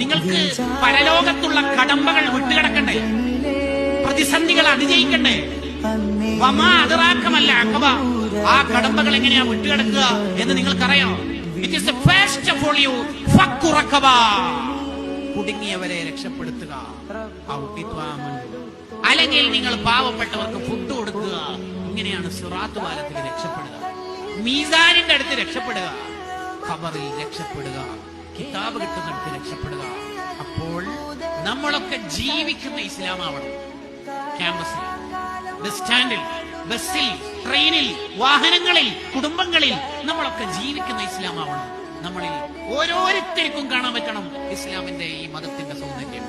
നിങ്ങൾക്ക് പരലോകത്തുള്ള കടമ്പകൾ വിട്ടുകിടക്കണ്ടേ? പ്രതിസന്ധികൾ അതിജയിക്കണ്ടേ? വമാ അതിറാക്കമല്ല അക്കബ ആ കടമ്പകൾ എങ്ങനെയാ വിട്ടുകിടക്കുക എന്ന് നിങ്ങൾക്കറിയാം ഇറ്റ് ഫസ്റ്റ് ഓഫ് കുടുങ്ങിയവരെ രക്ഷപ്പെടുത്തുക. അല്ലെങ്കിൽ നിങ്ങൾ പാവപ്പെട്ടവർക്ക് ഫുഡ് കൊടുക്കുക. ഇങ്ങനെയാണ് സുറാത്ത് പാലത്തിൽ രക്ഷപ്പെടുക. മീസാനിന്റെ അടുത്ത് രക്ഷപ്പെടുക. ഖബറിൽ രക്ഷപ്പെടുക. കിതാബ് കിട്ടുന്നിടത്ത് രക്ഷപ്പെടുക. നമ്മളൊക്കെ ജീവിക്കുന്ന ഇസ്ലാമാവണം. ക്യാമ്പസിൽ ബസ് സ്റ്റാൻഡിൽ ബസ്സിൽ ട്രെയിനിൽ വാഹനങ്ങളിൽ കുടുംബങ്ങളിൽ നമ്മളൊക്കെ ജീവിക്കുന്ന ഇസ്ലാമാവണം. നമ്മളിൽ ഓരോരുത്തർക്കും കാണാൻ പറ്റണം ഇസ്ലാമിന്റെ ഈ മതത്തിന്റെ സൗന്ദര്യം.